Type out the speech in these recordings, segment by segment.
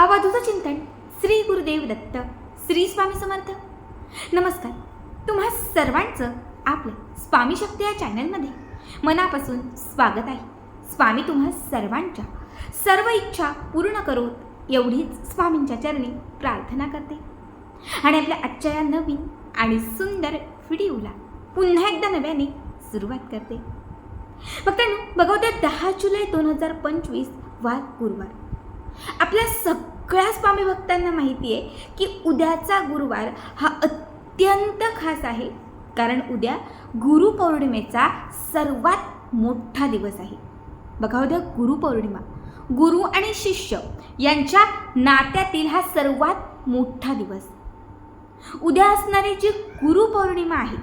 आवाजूचं चिंतन श्री गुरुदेव दत्त श्री स्वामी समर्थ. नमस्कार. तुम्हा सर्वांचं आपलं स्वामी शक्ती या चॅनलमध्ये मनापासून स्वागत आहे. स्वामी तुम्हा सर्वांच्या सर्व इच्छा पूर्ण करोत एवढीच स्वामींच्या चरणी प्रार्थना करते. आणि आपल्या आजच्या या नवीन आणि सुंदर व्हिडिओला पुन्हा एकदा नव्याने सुरुवात करते. फक्त बघा उद्या दहा जुलै दोन हजार पंचवीस वार गुरुवार. आपल्या सगळ्या स्वामी भक्तांना माहिती आहे की उद्याचा गुरुवार हा अत्यंत खास आहे. कारण उद्या गुरुपौर्णिमेचा सर्वात मोठा दिवस आहे. बघा उद्या गुरुपौर्णिमा गुरु आणि शिष्य यांच्या नात्यातील हा सर्वात मोठा दिवस. उद्या असणारी जी गुरुपौर्णिमा आहे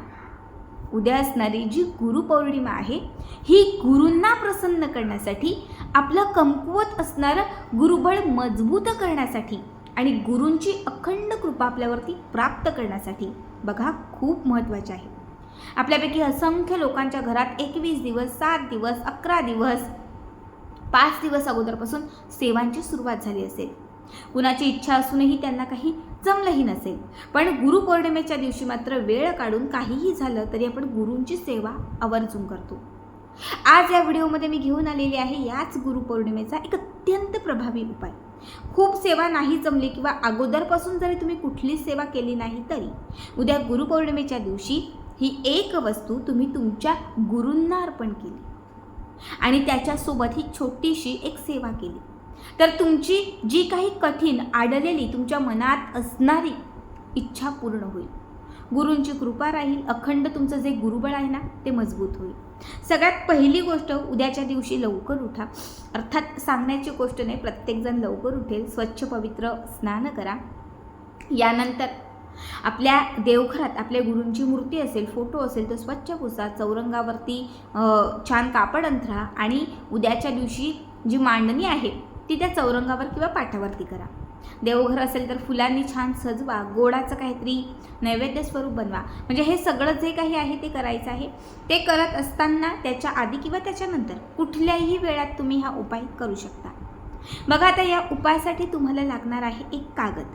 उद्या असणारी जी गुरुपौर्णिमा आहे ही गुरूंना प्रसन्न करण्यासाठी आपलं कमकुवत असणारं गुरुबळ मजबूत करण्यासाठी आणि गुरूंची अखंड कृपा आपल्यावरती प्राप्त करण्यासाठी बघा खूप महत्त्वाचे आहे. आपल्यापैकी असंख्य लोकांच्या घरात एकवीस दिवस सात दिवस अकरा दिवस पाच दिवस अगोदरपासून सेवांची सुरुवात झाली असेल. कुणाची इच्छा असूनही त्यांना काही जमलंही नसेल. पण गुरुपौर्णिमेच्या दिवशी मात्र वेळ काढून काहीही झालं तरी आपण गुरूंची सेवा आवर्जून करतो. आज या व्हिडिओमध्ये मी घेऊन आलेली आहे याच गुरुपौर्णिमेचा एक अत्यंत प्रभावी उपाय. खूप सेवा नाही जमली किंवा अगोदरपासून जरी तुम्ही कुठलीच सेवा केली नाही तरी उद्या गुरुपौर्णिमेच्या दिवशी ही एक वस्तू तुम्ही तुमच्या गुरूंना अर्पण केली. आणि त्याच्यासोबत ही छोटीशी एक सेवा केली. तर तुमची जी काही कठीण आडलेली तुमच्या मनात असणारी इच्छा पूर्ण होईल. गुरूंची कृपा राहील अखंड तुमचं जे गुरुबळ आहे ना ते मजबूत होईल. सगळ्यात पहिली गोष्ट उद्याच्या दिवशी लवकर उठा. अर्थात सांगण्याची गोष्ट नाही प्रत्येकजण लवकर उठेल. स्वच्छ पवित्र स्नान करा. यानंतर आपल्या देवघरात आपल्या गुरूंची मूर्ती असेल फोटो असेल तर स्वच्छ पुसा. चौरंगावरती छान कापड अंथरा. आणि उद्याच्या दिवशी जी मांडणी आहे ती त्या चौरंगावर किंवा पाठावरती करा. देवघर असेल तर फुलांनी छान सजवा गोडाचं काहीतरी नैवेद्य स्वरूप बनवा. म्हणजे हे सगळं जे काही आहे ते करायचं आहे. ते करत असताना त्याच्या आधी किंवा त्याच्यानंतर कुठल्याही वेळात तुम्ही हा उपाय करू शकता. बघा आता या उपायासाठी तुम्हाला लागणार आहे एक कागद.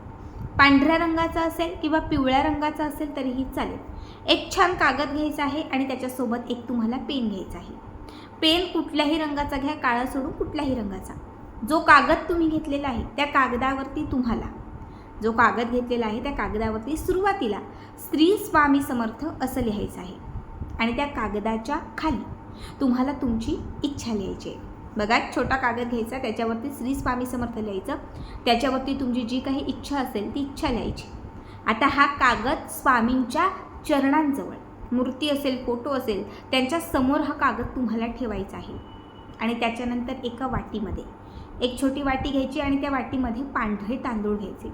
पांढऱ्या रंगाचा असेल किंवा पिवळ्या रंगाचा असेल तरीही चालेल. एक छान कागद घ्यायचा आहे आणि त्याच्यासोबत एक तुम्हाला पेन घ्यायचा आहे. पेन कुठल्याही रंगाचा घ्या काळा सोडून कुठल्याही रंगाचा. जो कागद तुम्ही घेतलेला आहे त्या कागदावरती तुम्हाला. जो कागद घेतलेला आहे त्या कागदावरती सुरुवातीला स्त्री स्वामी समर्थ असं लिहायचं आहे. आणि त्या कागदाच्या खाली तुम्हाला तुमची इच्छा लिहायची आहे. बघा छोटा कागद घ्यायचा त्याच्यावरती श्री स्वामी समर्थ लिहायचं. त्याच्यावरती तुमची जी काही इच्छा असेल ती इच्छा लिहायची. आता हा कागद स्वामींच्या चरणांजवळ मूर्ती असेल फोटो असेल त्यांच्यासमोर हा कागद तुम्हाला ठेवायचा आहे. आणि त्याच्यानंतर एका वाटीमध्ये एक छोटी वाटी घ्यायची आणि त्या वाटीमध्ये पांढरे तांदूळ घ्यायचे.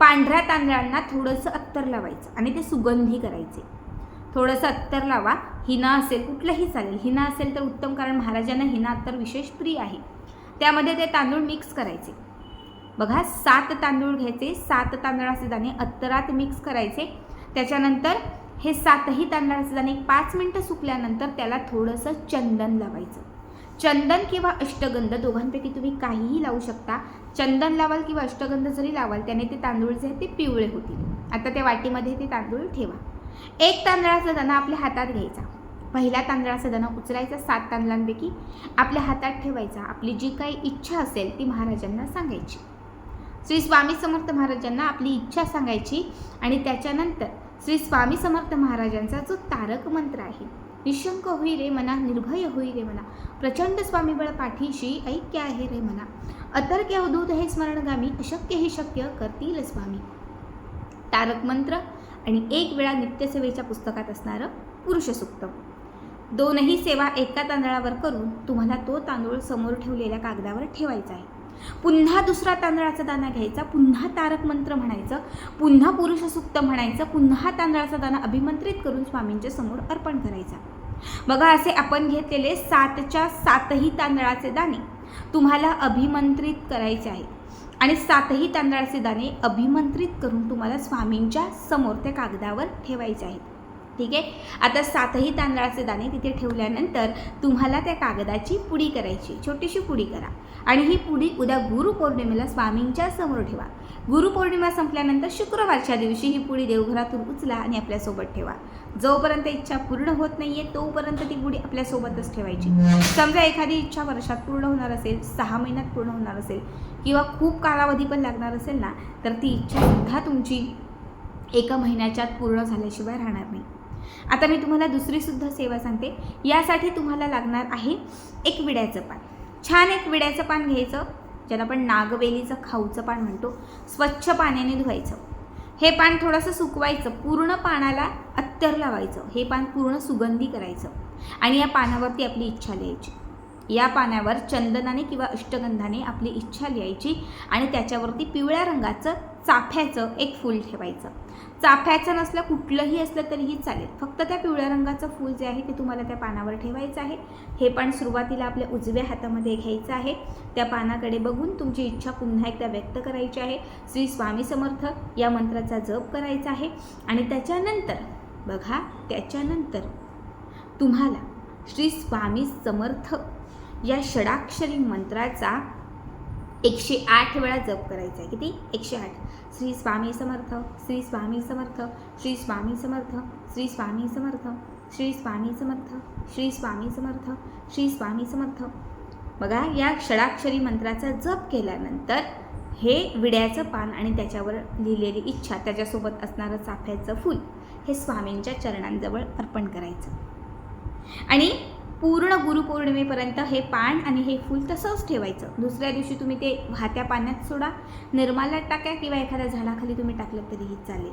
पांढऱ्या तांदळांना थोडंसं अत्तर लावायचं आणि ते सुगंधी करायचे. थोडंसं अत्तर लावा हिना असेल कुठलंही चालेल. हिना असेल तर उत्तम कारण महाराजांना हिना अत्तर विशेष प्रिय आहे. त्यामध्ये ते तांदूळ मिक्स करायचे. बघा सात तांदूळ घ्यायचे. सात तांदळाचे दाणे अत्तरात मिक्स करायचे. त्याच्यानंतर हे सातही तांदळाचे दाणे एक पाच मिनटं सुकल्यानंतर त्याला थोडंसं चंदन लावायचं. चंदन किंवा अष्टगंध दोघांपैकी तुम्ही काहीही लावू शकता. चंदन लावाल किंवा अष्टगंध जरी लावाल त्याने ते तांदूळ जे आहेत ते पिवळे होतील. आता त्या वाटीमध्ये ते तांदूळ ठेवा. एक तांदळाचा दाणा आपल्या हातात घ्यायचा. पहिल्या तांदळाचा दाणा उचलायचा सात तांदळांपैकी. आपल्या हातात ठेवायचा. आपली जी काही इच्छा असेल ती महाराजांना सांगायची. श्री स्वामी समर्थ महाराजांना आपली इच्छा सांगायची आणि त्याच्यानंतर श्री स्वामी समर्थ महाराजांचा जो तारक मंत्र आहे निशंक होई रे मना निर्भय होई रे मना प्रचंड स्वामीबळ पाठीशी ऐक्य आहे रे मना अतर्क्य अवधूत हे स्मरणगामी अशक्य हे शक्य करतील स्वामी तारक मंत्र आणि एक वेळा नित्यसेवेच्या पुस्तकात असणारं पुरुष सुक्त दोनही सेवा एका तांदळावर करून तुम्हाला तो तांदूळ समोर ठेवलेल्या कागदावर ठेवायचा आहे पुन्हा दुसरा तांदळाचा दाना घ्यायचा पुन्हा तारक मंत्र म्हणायचं पुन्हा पुरुष सुक्त म्हणायचं पुन्हा तांदळाचा दाना अभिमंत्रित करून स्वामींच्या समोर अर्पण करायचा बघा असे आपण घेतलेले सातच्या सातही तांदळाचे दाणे तुम्हाला अभिमंत्रित करायचे आहे आणि सातही तांदळाचे दाणे अभिमंत्रित करून तुम्हाला स्वामींच्या समोर त्या कागदावर ठेवायचे आहेत. ठीक आहे? आता सातही तांदळाचे दाणे तिथे ठेवल्यानंतर तुम्हाला त्या कागदाची पुडी करायची. छोटीशी पुडी करा. आणि ही पुडी उद्या गुरुपौर्णिमेला स्वामींच्या समोर ठेवा. गुरुपौर्णिमा संपल्यानंतर शुक्रवारच्या दिवशी ही पुडी देवघरातून उचला आणि आपल्यासोबत ठेवा. जोपर्यंत इच्छा पूर्ण होत नाहीये तोपर्यंत ती गुढी आपल्यासोबतच ठेवायची. समजा एखादी इच्छा वर्षात पूर्ण होणार असेल सहा महिन्यात पूर्ण होणार असेल किंवा खूप कालावधी पण लागणार असेल ना तर ती इच्छासुद्धा तुमची एका महिन्याच्यात पूर्ण झाल्याशिवाय राहणार नाही. आता मी तुम्हाला दुसरीसुद्धा सेवा सांगते. यासाठी तुम्हाला लागणार आहे एक विड्याचं पान. छान एक विड्याचं पान घ्यायचं ज्याला आपण नागवेलीचं खाऊचं पान म्हणतो. स्वच्छ पाण्याने धुवायचं. हे पान थोडंसं सुकवायचं पूर्ण पानाला अत्तर लावायचं. हे पान पूर्ण सुगंधी करायचं. आणि या पानावरती आपली इच्छा लिहायची. या पानावर चंदनाने किंवा अष्टगंधाने आपली इच्छा लिहायची आणि त्याच्यावरती पिवळ्या रंगाचं चाफ्याचं एक फूल ठेवायचं. चाफ्याचं नसलं कुठलंही असलं तरीही चालेल. फक्त त्या पिवळ्या रंगाचं फूल जे आहे ते तुम्हाला त्या पानावर ठेवायचं आहे. हे पण सुरुवातीला आपल्या उजव्या हातामध्ये घ्यायचं आहे. त्या पानाकडे बघून तुमची इच्छा पुन्हा एकदा व्यक्त करायची आहे. श्री स्वामी समर्थ या मंत्राचा जप करायचा आहे. आणि त्याच्यानंतर बघा त्याच्यानंतर तुम्हाला श्री स्वामी समर्थ या षडाक्षरी मंत्राचा एकशे आठ वेळा जप करायचा आहे. किती? एकशे आठ. श्री स्वामी समर्थ श्री स्वामी समर्थ श्री स्वामी समर्थ श्री स्वामी समर्थ श्री स्वामी समर्थ श्री स्वामी समर्थ श्री स्वामी समर्थ. बघा या षडाक्षरी मंत्राचा जप केल्यानंतर हे विड्याचं पान आणि त्याच्यावर लिहिलेली इच्छा त्याच्यासोबत असणारं चाफ्याचं फूल हे स्वामींच्या चरणांजवळ अर्पण करायचं. आणि पूर्ण गुरुपौर्णिमेपर्यंत हे पान आणि हे फूल तसंच ठेवायचं. दुसऱ्या दिवशी तुम्ही ते वाहत्या पाण्यात सोडा. निर्माल्यात टाका किंवा एखाद्या झाडाखाली तुम्ही टाकलं तरीही चालेल.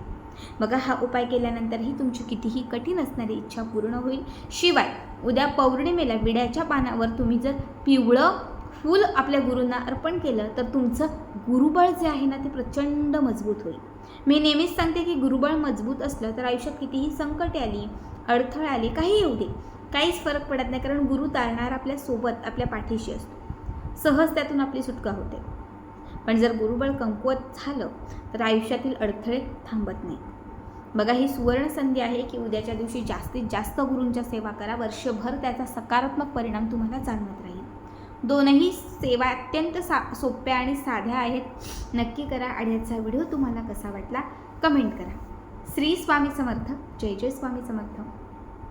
बघा हा उपाय केल्यानंतरही तुमची कितीही कठीण असणारी इच्छा पूर्ण होईल. शिवाय उद्या पौर्णिमेला विड्याच्या पानावर तुम्ही जर पिवळं फूल आपल्या गुरूंना अर्पण केलं तर तुमचं गुरुबळ जे आहे ना ते प्रचंड मजबूत होईल. मी नेहमीच सांगते की गुरुबळ मजबूत असलं तर आयुष्यात कितीही संकटे आली अडथळे आले काही येऊ दे. काहीच फरक पडत नाही कारण गुरु तारणार आपल्यासोबत आपल्या पाठीशी असतो. सहज त्यातून आपली सुटका होते. पण जर गुरुबळ कमकुवत झालं तर आयुष्यातील अडथळे थांबत नाही बघा ही सुवर्ण संधी आहे की उद्याच्या दिवशी जास्तीत जास्त गुरूंच्या सेवा करा. वर्षभर त्याचा सकारात्मक परिणाम तुम्हाला जाणवत राहील. दोनही सेवा अत्यंत सा सोप्या आणि साध्या आहेत. नक्की करा आणि याचा व्हिडिओ तुम्हाला कसा वाटला कमेंट करा. श्री स्वामी समर्थ. जय जय स्वामी समर्थ.